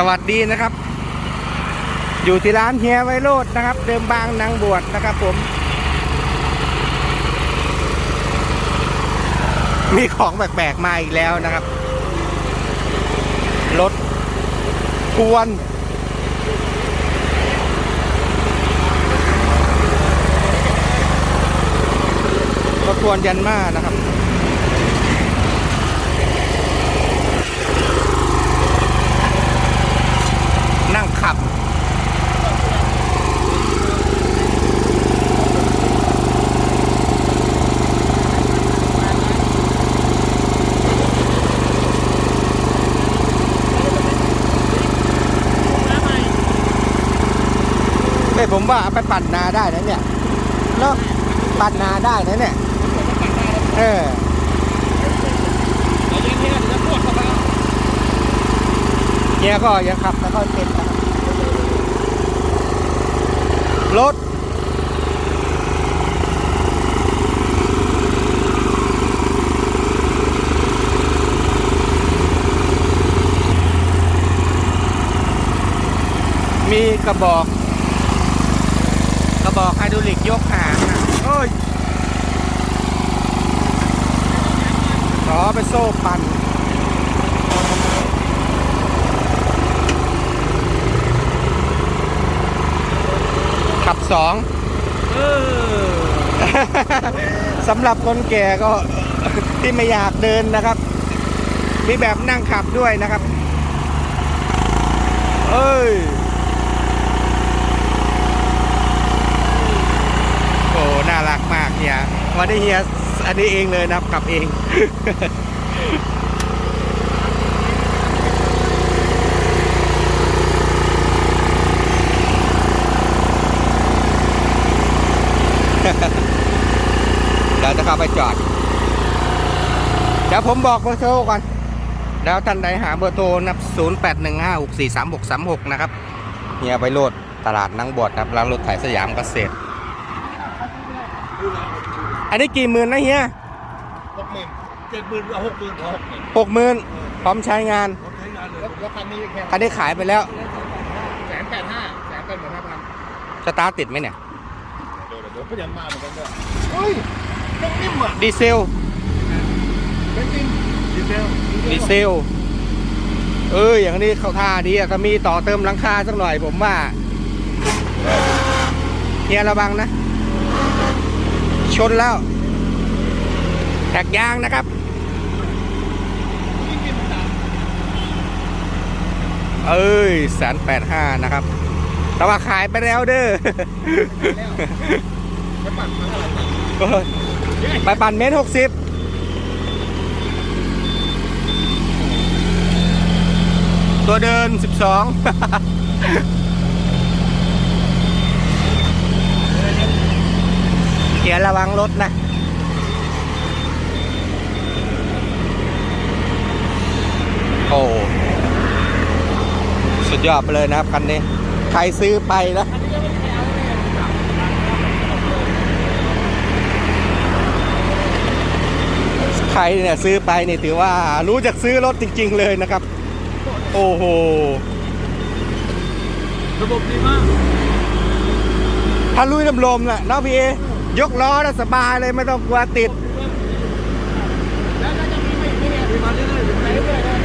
สวัสดีนะครับ อยู่ที่ร้านเฮียไวโรดนะครับ เดิมบางนางบวชนะครับผม มีของแปลกๆมาอีกแล้วนะครับ รถกวน รถกวนยันมานะครับ นั่งขับ เฮ้ยผม ว่าเอาไปปั่นนาได้นะเนี่ยเนาะปั่นนาได้นะเนี่ย เออเฮียก็ยังขับแล้วก็เป็นนะครับรถมีกระบอก บอกไฮดรอลิกยกหางนะโอ้ยอ๋อเป็นโซ่ปั่นขับสองสำหรับคนแก่ก็ที่ไม่อยากเดินนะครับ มีแบบนั่งขับด้วยนะครับ เอ้ย โอ้น่ารัก มากเฮียวันนี้เฮียอันนี้เองเลยนะครับขับเองเดี๋ยวจะเข้าไปจอด เดี๋ยวผมบอกเบอร์โทรก่อนแล้วท่านใดหาเบอร์โทรนับ 0 8 1 5 6 4 3 6 3 6 นะครับเฮียไปโลดตลาดนังบวชครับร้านรถไถสยามเกษตร อันนี้กี่หมื่นนะเฮียหกหมื่นเจ็ดหมื่นเอาหกหมื่นพอหกหมื่นหกหมื่นพร้อมใช้งานผมใช้งานเลยแล้วแล้วคันนี้แค่คันนี้ขายไปแล้วแสนแปดห้าแสนแปดหมื่นห้าพันสตาร์ทติดไหมเนี่ยเดี๋ยวเดี๋ยวก็ยังมาเหมือนกันด้วยเฮ้ยต้องนิ่มอะดีเซลเป็นจริงดีเซลดีเซลเอ้ยอย่างนี้เขาท่าดีอะถ้ามีต่อเติมหลังคาสักหน่อยผมว่าเฮียระวังนะ ชนแล้วแท็กยางนะครับเอ้ยแสนแปดห้านะครับ แต่ว่าขายไปแล้วเด้อไม่ปั่นมาเท่าไหร่นะเอ้ยไปปั่นเมตรหกสิบตัวเดินสิบสอง ขียนระวังรถนะโอ้สุดยอดไปเลยนะครับคันนี้ใครซื้อไปนะใครเนี่ยซื้อไปนี่ถือว่ารู้จักซื้อรถจริง ๆ เลยนะครับ โอ้โหระบบดีมากถ้าลุยน้ำลมน่ะเนาะพี่เอ ยกล้อแล้วสบายเลยไม่ต้องกลัวติด แล้วก็จะมีไม่มีเนี่ยมีมาเรื่อยๆถึงไหนเรื่อยๆนะ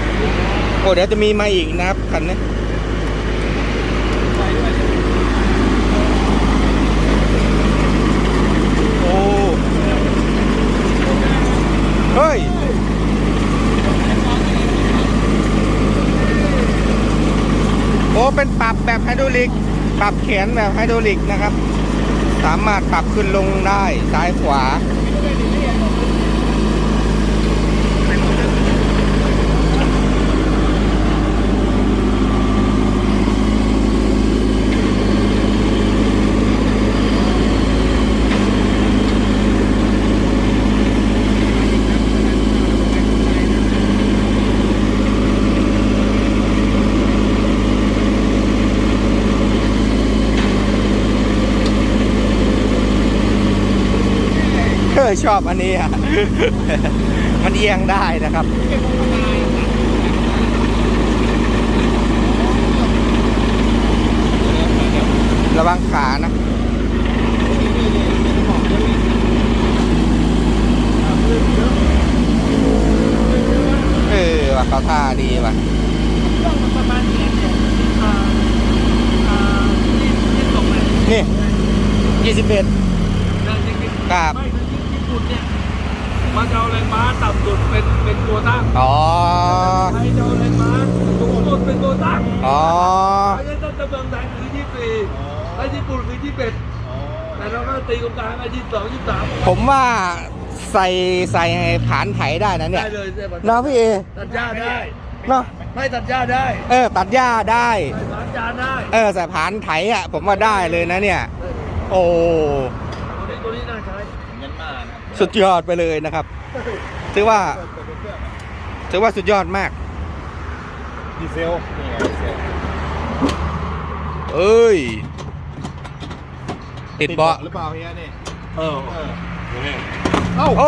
โอ้เดี๋ยวจะมีมาอีกนะครับคันนี้ไปด้วยโอ้เฮ้ย โอ้เป็นปรับแบบไฮดรอลิก ปรับแขนแบบไฮดรอลิกนะครับ สามารถปรับขึ้นลงได้ซ้ายขวา ยชอบอันนี้อะมันเอียงได้นะครับระวังขานะเออว่าเขาท่าดีว่ะนี่ยี่สิบเอ็ดกรับ มันจะเอาแรงม้าต่ำสุดเป็นเป็นตัวตั้งอ๋อ ไทยจะเอาแรงม้าสูงสุดเป็นตัวตั้งอ๋อไอ้ต้นตะเบิงไทยคือยี่สี่ไอ้ญี่ปุ่นคือยี่สิบแต่เราก็ตีตรงกลางไอ้ยี่สองยี่สามผมว่าใส่ใส่ให้ผานไถได้นะเนี่ยได้เลยได้หมดเนาะพี่เอตัดหญ้าได้เนาะไม่ตัดหญ้าได้เออ ตัดหญ้าได้ตัดจานได้เออใส่ผานไถอะ ผมว่าได้เลยนะเนี่ย โอ้ ตัวนี้ตัวนี้น่าใช้ เงินมานะครับสุดยอดไปเลยนะครับถือว่าถือว่าสุดยอดมาก ดีเซลนี่ไงดีเซลเอ้ย ติดเบาะหรือเปล่าเฮียนี่เออเออดูนี่โอ้โห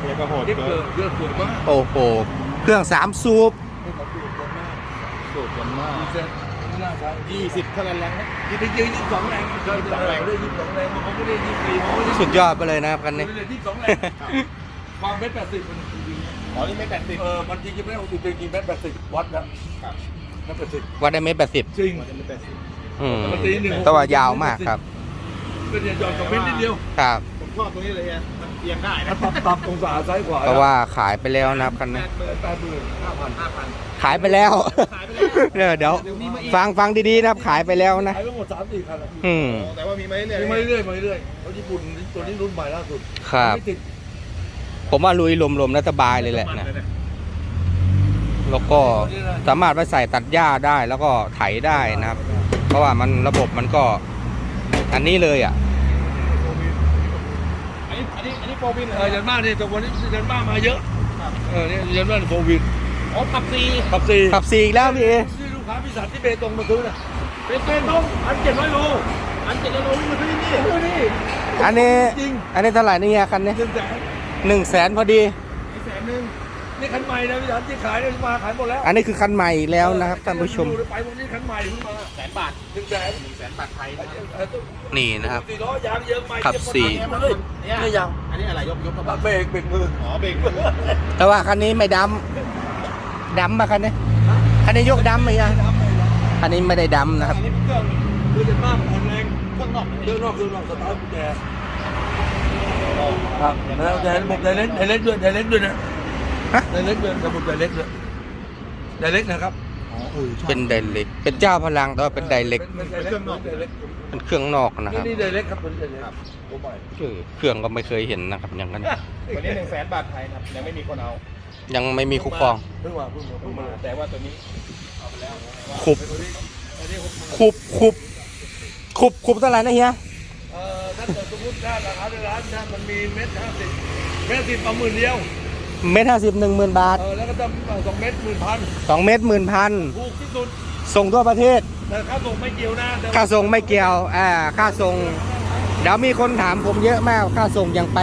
เฮียก็โหดเย็บเกิเกลือนเกลือสวยมากโอ้โหเครื่องสามสูบให้เขาดูดมากสูตรกันมาก ดีเซล น่าใช้ยี่สิบเท่านั้นแรงนะยี่สิบยี่สิบสองแรงยี่สิบสองแรงได้ยี่สิบสองแรงมันไม่ได้ยี่สิบสี่มันไม่ได้สุดยอดไปเลยนะครับคันนี้ไม่ได้ยี่สิบสองแรงความเมตรแปดสิบมันจริงอ๋อนี่ไม่แปดสิบๆเออมันจริงๆไม่ได้หกสิบจริงๆเมตรแปดสิบวัดนะครับเมตรแปดสิบวัดได้เมตรแปดสิบจริงมันจะไม่แปดสิบอืมมันตีหนึ่งแต่ว่ายาวมากครับเป็นเนี่ยหย่อนกับเมตรนิดเดียวครับผมชอบตรงนี้เลยเฮียมันเอียงได้นะถ้าปรับปรับองศาซ้ายขวาเพราะว่าขายไปแล้วนะครับคันนี้แปดหมื่นห้าพันห้าพัน ขายไปแล้วเดี๋ยวเดี๋ยวฟังฟังดีๆนะครับขายไปแล้วนะขายไปหมดสามสี่คันอะอืมแต่ว่ามีไหมเรื่อยยังไม่เรื่อยมาเรื่อยเพราะญี่ปุ่นตัวนี้รุ่นใหม่ล่าสุดครับ ไม่ติดผมว่าลุยลมๆแล้วสบายเลยแหละนะแล้วก็สามารถไปใส่ตัดหญ้าได้แล้วก็ไถได้นะครับ เพราะว่ามันระบบมันก็ อันนี้เลยอะ อันนี้อันนี้อันนี้โฟวินเหรเอออยันบ้านนี่ตรงวันนี้ยันบ้านมาเยอะเออเนี่ยยันบ้านโฟวิน อ๋อขับซีขับสี่ขับสี่อีกแล้วพี่เอที่ลูกค้าพิสันที่เบตงมาซื้อน่ะเป็นเบตงพันเจ็ดร้อยโลอันเจ็ดกิโลนี่มาซื้อที่นี่ซื้อนี่อันนี้จริงอันนี้เท่าไหร่นี่เฮียคันนี้หนึ่งแสนหนึ่งแสนพอดีแสนหนึ่งนี่คันใหม่นะพิสันที่ขายเนี่ยมาขายหมดแล้ว อันนี้คือคันใหม่อีกแล้วนะครับท่านผู้ชมไปวันนี้คันใหม่เพิ่งมาแสนบาทหนึ่งแสนหนึ่งแสนบาทไทยนะเออนี่นะครับสี่ล้อยางเยอะใหม่ขับสี่เก็หมดเลยนี่ยางอันนี้อะไรยกยกกระบะเบรกเบรกมืออ๋อเบรกมือแต่ว่าคันนี้ไม่ดำ ดำมาคันนี้คันนี้ยกดำไหมอะคันนี้ไม่ได้ดำนะครับอันนี้เป็นเครื่องคือจะมากแข็งแรงเครื่องนอกเครื่องนอกเครื่องนอกสตาร์ทกุญแจครับแล้วแต่ระบบไดเรกไดเรกด้วยไดเรกด้วยนะฮะไดเรกด้วยระบบไดเรกด้วยไดเรกนะครับอ๋อเออชอบเป็นไดเล็กเป็นเจ้าพลังแต่ว่าเป็นไดเล็กเป็นไดเรกไดเรกเป็นเครื่องนอกนะคนี่รับนี่ไดเรกครับเป็นไดเรกโอ้ไม่เออเครื่องก็ไม่เคยเห็นนะครับอย่างนั้นตัวนี้หนึ่งแสนบาทไทยนะครับยังไม่มีคนเอา ยังไม่มีคุ้มครอง เพิ่งมาเพิ่งมาเพิ่งมาแต่ว่าตัวนี้คุบอันนี้ผมคุบคุบคุบคุบเท่าไหร่นะเฮีย เอ่อถ้าเกิดสมมติถ้าราคาในร้านถ้ามันมีเม็ดห้าสิบเม็ดสิบประหมื่นเดียวเมตรห้าสิบหนึ่งหมื่นบาทเออแล้วก็จะสองเม็ดหมื่นพันสองเมตรหมื่นพันถูกที่สุดส่งทั่วประเทศ แต่ค่าส่งไม่เกี่ยวนะแต่ค่าส่งไม่เกี่ยว อ่า ค่าส่งเดี๋ยวมีคนถามผมเยอะมากค่าส่งยังไป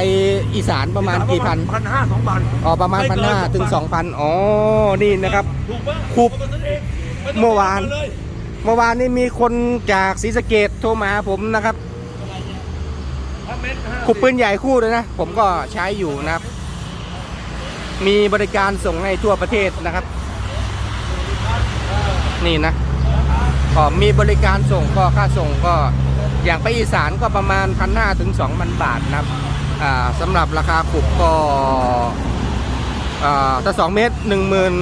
อีสานประมาณกี่พันพันห้าสองพันอ๋อประมาณพันห้าถึงสองพันอ๋อนี่นะครับถูกปะคุบเอาไปซื้อเองไต้องเมื่อวานไปเลยเมื่อวานนี้มีคนจากศรีสะเกดโทรมาหาผมนะครับถ้าเม็ดห้าขุบปืนใหญ่คู่เลยนะ ผมก็ใช้อยู่นะครับ มีบริการส่งให้ทั่วประเทศนะครับ นี่นะก็มีบริการส่งก็ค่าส่งก็ อย่างไปอีสานก็ประมาณพันห้าถึงสองพันบาทนะครับอ่าสำหรับราคาขุบก็อ่าถ้าสองเมตรหนึ่งหมื่น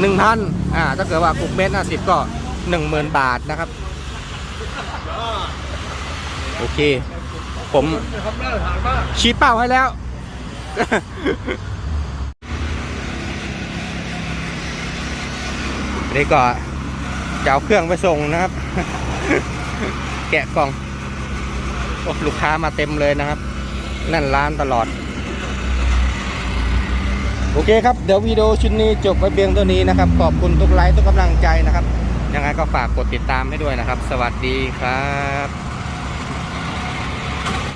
หนึ่งพันอ่าถ้าเกิดว่าขุบเมตรห้าสิบก็หนึ่งหมื่นบาทนะครับ โอเค ผมชี้เป้าให้แล้วนี่ก็จะเอาเครื่องไปส่งนะครับ แกะกล่อง ลูกค้ามาเต็มเลยนะครับแนั่นร้านตลอด โอเคครับ เดี๋ยววิดีโอชุดนี้จบไปเพียงเท่านี้นะครับ ขอบคุณทุกไลค์ทุกกำลังใจนะครับ ยังไงก็ฝากกดติดตามให้ด้วยนะครับ สวัสดีครับ